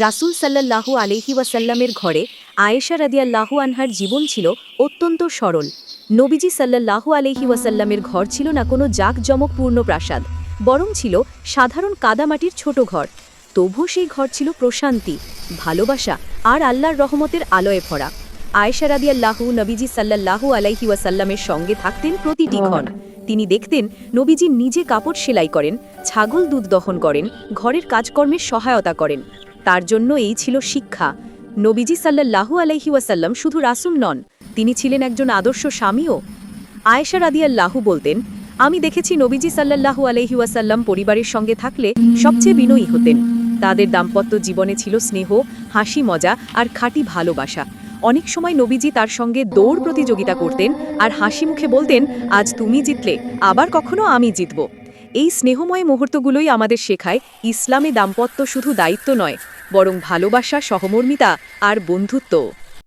রাসূল সাল্লাল্লাহু আলহি ওয়াসাল্লামের ঘরে আয়েশা রাদিয়াল্লাহু আনহার জীবন ছিল অত্যন্ত সরল। নবীজি সাল্লাল্লাহু আলহি ওয়াসাল্লামের ঘর ছিল না কোনো জাঁকজমকপূর্ণ প্রাসাদ বরং ছিল সাধারণ কাদামাটির ছোট ঘর। তবু সেই ঘর ছিল প্রশান্তি ভালোবাসা আর আল্লাহর রহমতের আলোয় ভরা। আয়েশা রাদিয়াল্লাহু নবীজি সাল্লাল্লাহু আলাইহি ওয়াসাল্লামের সঙ্গে থাকতেন প্রতিটি ক্ষণ। তিনি দেখতেন নবীজি নিজে কাপড় সেলাই করেন ছাগল দুধ দহন করেন ঘরের কাজকর্মের সহায়তা করেন। তার জন্য এই ছিল শিক্ষা। নবীজি সাল্লাল্লাহু আলাইহি ওয়াসাল্লাম শুধু রাসূল নন, তিনি ছিলেন একজন আদর্শ স্বামীও। আয়েশা রাদিয়াল্লাহু বলতেন, আমি দেখেছি নবীজি সাল্লাল্লাহু আলাইহি ওয়াসাল্লাম পরিবারের সঙ্গে থাকলে সবচেয়ে বিনয়ী হতেন। তাদের দাম্পত্য জীবনে ছিল স্নেহ, হাসি, মজা আর খাঁটি ভালোবাসা। অনেক সময় নবীজি তার সঙ্গে দৌড় প্রতিযোগিতা করতেন আর হাসি মুখে বলতেন, আজ তুমি জিতলে, আবার কখনো আমি জিতব। এই স্নেহময় মুহূর্তগুলোই আমাদের শেখায় ইসলামে দাম্পত্য শুধু দায়িত্ব নয়, বরং ভালোবাসা, সহমর্মিতা আর বন্ধুত্ব